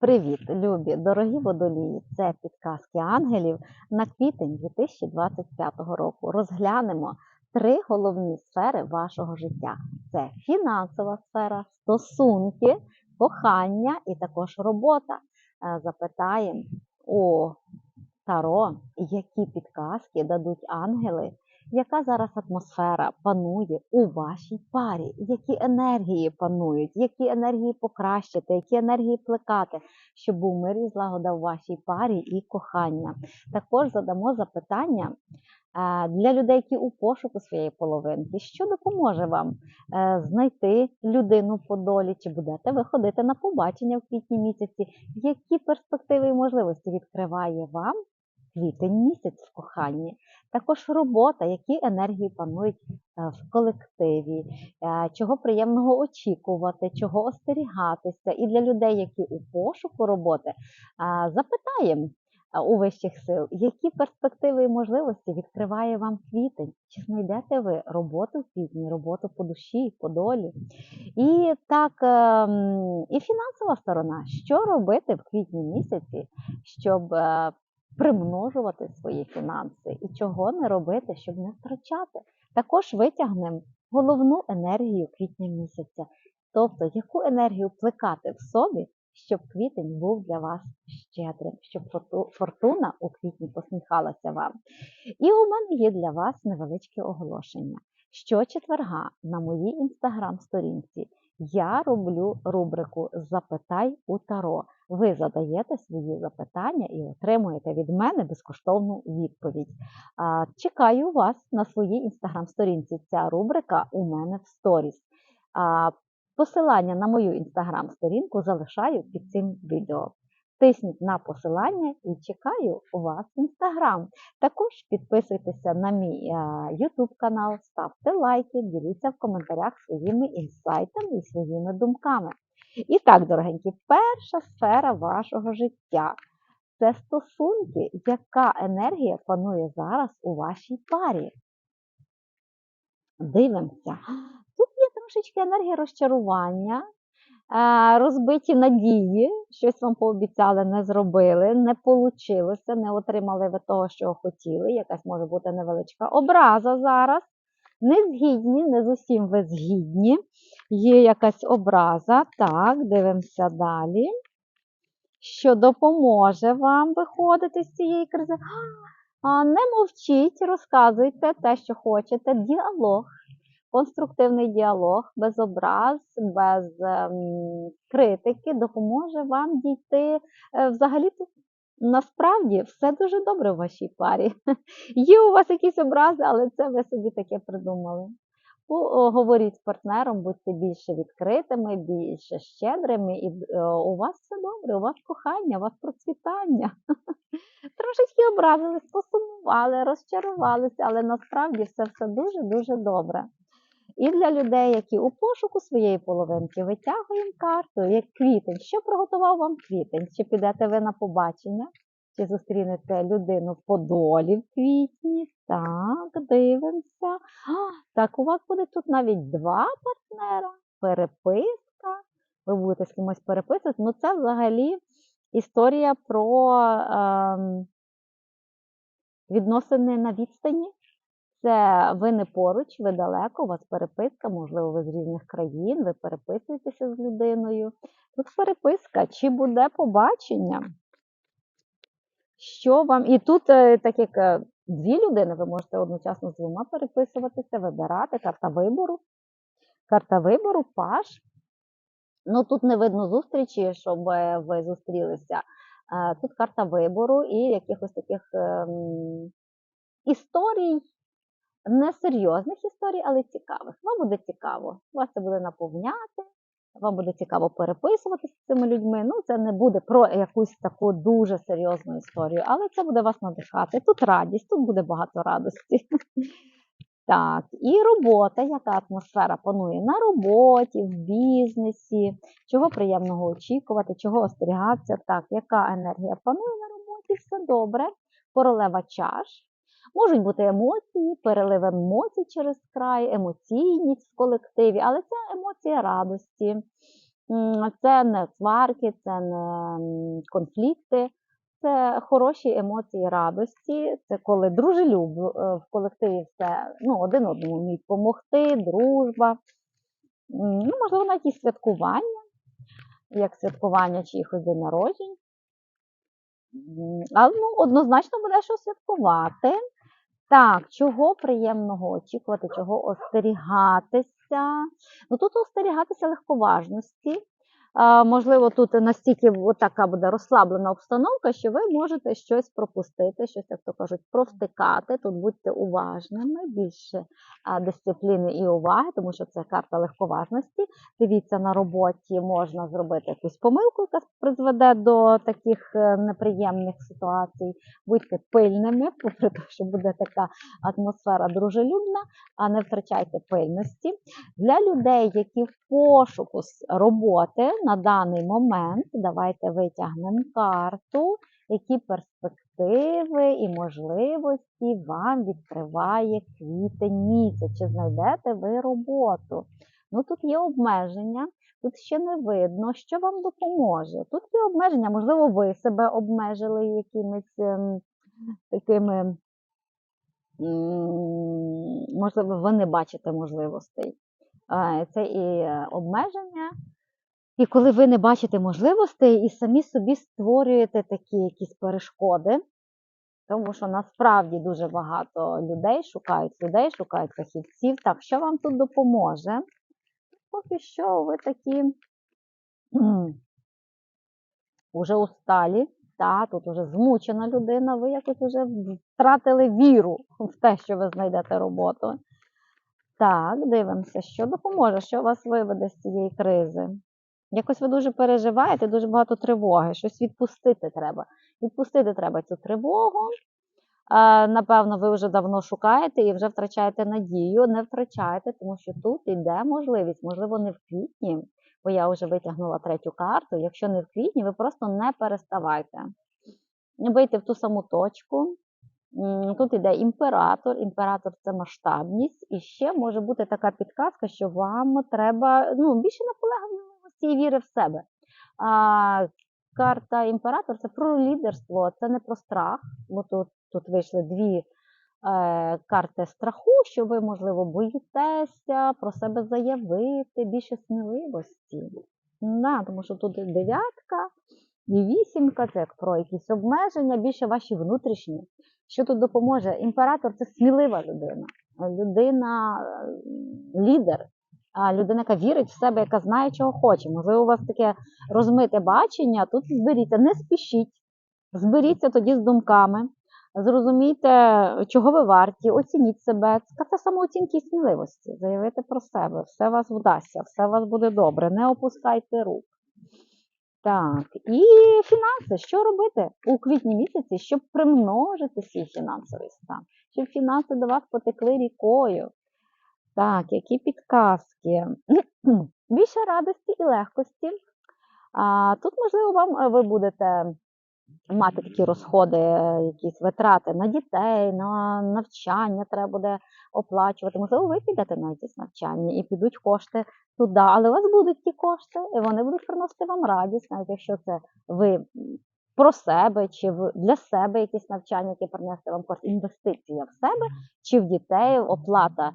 Привіт, любі, дорогі водолії! Це підказки ангелів на квітень 2025 року. Розглянемо три головні сфери вашого життя: це фінансова сфера, стосунки, кохання і також робота. Е, Запитаємо у Таро, які підказки дадуть ангели, яка зараз атмосфера панує у вашій парі, які енергії панують, які енергії покращити, які енергії плекати, щоб був мир і злагода в вашій парі і кохання. Також задамо запитання е, для людей, які у пошуку своєї половинки, що допоможе вам е, знайти людину по долі, чи будете ви ходити на побачення в квітні місяці, які перспективи і можливості відкриває вам квітень місяць в коханні. Також робота, які енергії панують е, в колективі, е, чого приємного очікувати, чого остерігатися. І для людей, які у пошуку роботи, е, запитаємо у вищих сил, які перспективи і можливості відкриває вам квітень, чи знайдете ви роботу в квітні, роботу по душі, по долі. І так, ем, і фінансова сторона, що робити в квітні місяці, щоб примножувати свої фінанси і чого не робити, щоб не втрачати. Також витягнемо головну енергію квітня місяця, тобто яку енергію плекати в собі, щоб квітень був для вас щедрим, щоб фортуна у квітні посміхалася вам. І у мене є для вас невеличке оголошення. Щочетверга на моїй інстаграм-сторінці я роблю рубрику Запитай у Таро. Ви задаєте свої запитання і отримуєте від мене безкоштовну відповідь. Чекаю вас на своїй інстаграм-сторінці. Ця рубрика у мене в сторіс. Посилання на мою інстаграм-сторінку залишаю під цим відео. Тисніть на посилання і чекаю вас в інстаграм. Також підписуйтеся на мій YouTube канал, ставте лайки, діліться в коментарях своїми інсайтами і своїми думками. І так, дорогенькі, перша сфера вашого життя це стосунки, яка енергія панує зараз у вашій парі. Дивимося. Тут є трошечки енергія розчарування, е, розбиті надії, щось вам пообіцяли, не зробили, не вийшло, не отримали ви того, що хотіли. Якась може бути невеличка образа зараз. Не згідні, не з усім ви згідні. Є якась образа. Так, дивимося далі. Що допоможе вам виходити з цієї кризи? Не мовчіть, розказуйте те, що хочете. Діалог, конструктивний діалог, без образ, без ем, критики допоможе вам дійти. Е, взагалі насправді все дуже добре в вашій парі. Є у вас якісь образи, але це ви собі таке придумали. Говоріть з партнером, будьте більше відкритими, більше щедрими, і е, у вас все добре, у вас кохання, у вас процвітання. Трошечки образились, посумували, розчарувалися, але насправді все все дуже-дуже добре. І для людей, які у пошуку своєї половинки витягуємо карту, як квітень. Що приготував вам квітень? Чи підете ви на побачення? Чи зустрінете людину по долі в квітні? Так, дивимося. Так, у вас буде тут навіть два партнера, переписка. Ви будете з кимось переписувати. Ну, це взагалі історія про ем, відносини на відстані. Це ви не поруч, ви далеко, у вас переписка, можливо, ви з різних країн, ви переписуєтеся з людиною. Тут переписка, чи буде побачення? Що вам. І тут, е, так як е, дві людини, ви можете одночасно з двома переписуватися, вибирати карта вибору. Карта вибору, паш. Ну, тут не видно зустрічі, щоб е, ви зустрілися. Тут карта вибору і якихось таких ем, історій, несерйозних історій, але цікавих. Вам буде цікаво. Вас це буде наповняти, вам буде цікаво переписуватися з цими людьми. Ну, це не буде про якусь таку дуже серйозну історію, але це буде вас надихати. Тут радість, тут буде багато радості. Так, і робота, яка атмосфера панує на роботі, в бізнесі, чого приємного очікувати, чого остерігатися. Так, яка енергія панує на роботі, все добре. Королева чаш. Можуть бути емоції, перелив емоцій через край, емоційність в колективі, але це емоція радості, Це не сварки, це не конфлікти, це хороші емоції радості. Це коли дружелюб е, в колективі все ну, один одному вміють допомогти, дружба. Ну, можливо, навіть і святкування, як святкування чиїхось день народжень. Але ну, однозначно буде що святкувати. Так, чого приємного очікувати, чого остерігатися? Ну тут остерігатися легковажності. Можливо, тут настільки така буде розслаблена обстановка, що ви можете щось пропустити, щось, як то кажуть, провтикати. Тут будьте уважними, більше дисципліни і уваги, тому що це карта легковажності. Дивіться, на роботі можна зробити якусь помилку, яка призведе до таких е, неприємних ситуацій. Будьте пильними, попри те, що буде така атмосфера дружелюбна, а не втрачайте пильності. Для людей, які в пошуку роботи на даний момент, давайте витягнемо карту, які перспективи і можливості вам відкриває квітень місяць. Чи знайдете ви роботу? Ну тут є обмеження, тут ще не видно, що вам допоможе. Тут є обмеження, можливо, ви себе обмежили якимись ем, такими, можливо, ви не бачите можливостей. Е, Це і обмеження. І коли ви не бачите можливостей і самі собі створюєте такі якісь перешкоди, тому що насправді дуже багато людей шукають людей, шукають фахівців. Так, що вам тут допоможе? Поки що ви такі уже усталі, та, тут уже змучена людина, ви якось вже втратили віру в те, що ви знайдете роботу. Так, дивимося, що допоможе, що вас виведе з цієї кризи. Якось ви дуже переживаєте, дуже багато тривоги, щось відпустити треба. Відпустити треба цю тривогу. Напевно, ви вже давно шукаєте і вже втрачаєте надію. Не втрачайте, тому що тут йде можливість, можливо, не в квітні, бо я вже витягнула третю карту. Якщо не в квітні, ви просто не переставайте. Вийти в ту саму точку. Тут іде імператор. Імператор це масштабність. І ще може бути така підказка, що вам треба ну, більше наполегливості і віри в себе. А, карта імператор це про лідерство, це не про страх, бо тут, тут вийшли дві е, карти страху, що ви, можливо, боїтеся про себе заявити, більше сміливості. Да, тому що тут дев'ятка і вісімка, це як про якісь обмеження, більше ваші внутрішні. Що тут допоможе? Імператор це смілива людина, людина, е, лідер, людина, яка вірить в себе, яка знає, чого хоче. Можливо, у вас таке розмите бачення, тут зберіться, не спішіть, зберіться тоді з думками, зрозумійте, чого ви варті, оцініть себе. Це самооцінки і сміливості. Заявити про себе, все вас вдасться, все у вас буде добре, не опускайте рук. Так, і фінанси. Що робити у квітні місяці, щоб примножити свій фінансовий стан, щоб фінанси до вас потекли рікою? Так, які підказки? Більше радості і легкості. А, тут, можливо, вам е, ви будете мати такі розходи, якісь витрати на дітей, на навчання треба буде оплачувати. Можливо, ви підете на якісь навчання і підуть кошти туди, але у вас будуть ті кошти, і вони будуть приносити вам радість, навіть якщо це ви про себе, чи для себе якісь навчання, які принесе вам кошти, інвестиція в себе чи в дітей, оплата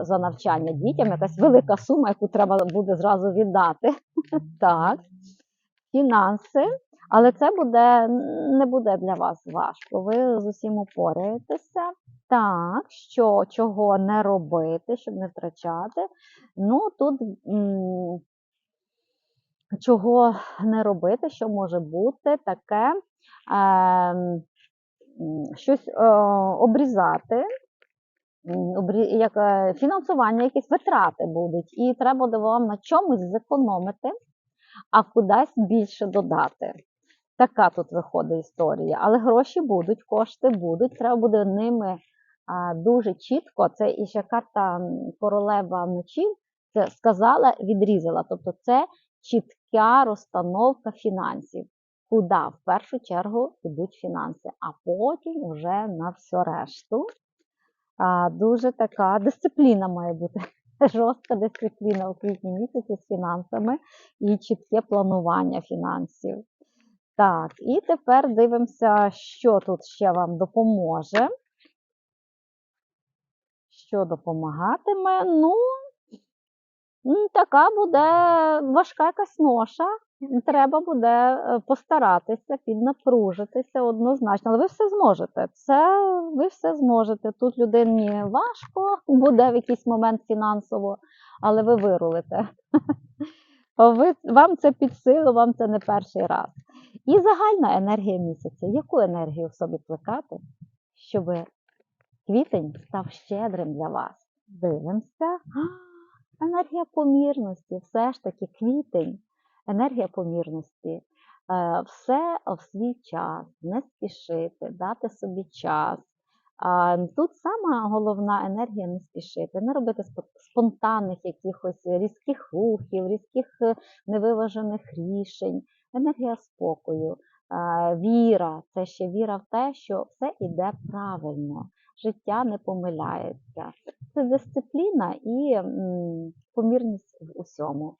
за навчання дітям, якась велика сума, яку треба буде зразу віддати. Так, фінанси. Але це буде не буде для вас важко. Ви з усім упораєтеся. Так, що чого не робити, щоб не втрачати. Ну тут м, чого не робити, що може бути таке е, щось е, обрізати. Як е, фінансування, якісь витрати будуть, і треба буде вам на чомусь зекономити, а кудись більше додати. Така тут виходить історія. Але гроші будуть, кошти будуть, треба буде ними дуже чітко. Це і ще карта королева мечів це сказала, відрізала. Тобто це чітка розстановка фінансів. Куди в першу чергу йдуть фінанси, а потім вже на все решту. А, дуже така дисципліна має бути. жорстка дисципліна у квітні місяці з фінансами і чітке планування фінансів. Так, і тепер дивимося, що тут ще вам допоможе. Що допомагатиме? Ну, така буде важка якась ноша. Треба буде е, постаратися, піднапружитися однозначно. Але ви все зможете. Це ви все зможете. Тут людині важко буде в якийсь момент фінансово, але ви вирулите. Ви, вам це під силу, вам це не перший раз. І загальна енергія місяця. Яку енергію в собі плекати, щоб квітень став щедрим для вас? Дивимося. Енергія помірності, все ж таки квітень, енергія помірності. Е, Все в свій час, не спішити, дати собі час. Тут сама головна енергія не спішити, не робити спонтанних якихось різких рухів, різких е, невиважених рішень. Енергія спокою, е, віра це ще віра в те, що все іде правильно, життя не помиляється. Це дисципліна і помірність в усьому.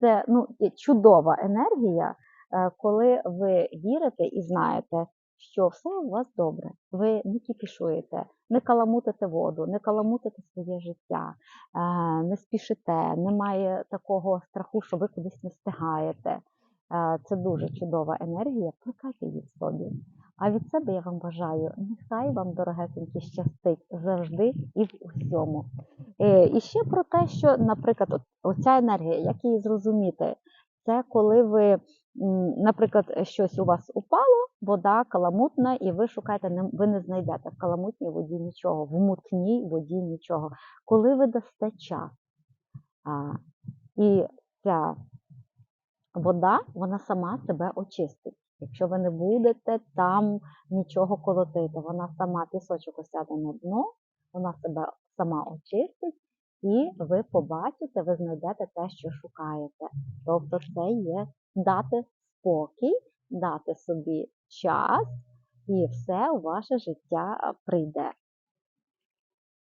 Це ну, чудова енергія, е, коли ви вірите і знаєте, що все у вас добре. Ви не кіпішуєте, не каламутите воду, не каламутите своє життя, е, не спішите, немає такого страху, що ви кудись не встигаєте. Е, Це дуже чудова енергія. Плекайте її в собі. А від себе я вам бажаю, нехай вам дорогесенькі щастить завжди і в усьому. Е, І ще про те, що, наприклад, оця енергія, як її зрозуміти, це коли ви, наприклад, щось у вас упало, вода каламутна, і ви шукаєте, ви не знайдете в каламутній воді нічого, в мутній воді нічого. Коли ви дасте час, і ця вода, вона сама себе очистить. Якщо ви не будете там нічого колотити, вона сама пісочок осяде на дно, вона себе сама очистить, і ви побачите, ви знайдете те, що шукаєте. Тобто це є дати спокій, дати собі час, і все у ваше життя прийде.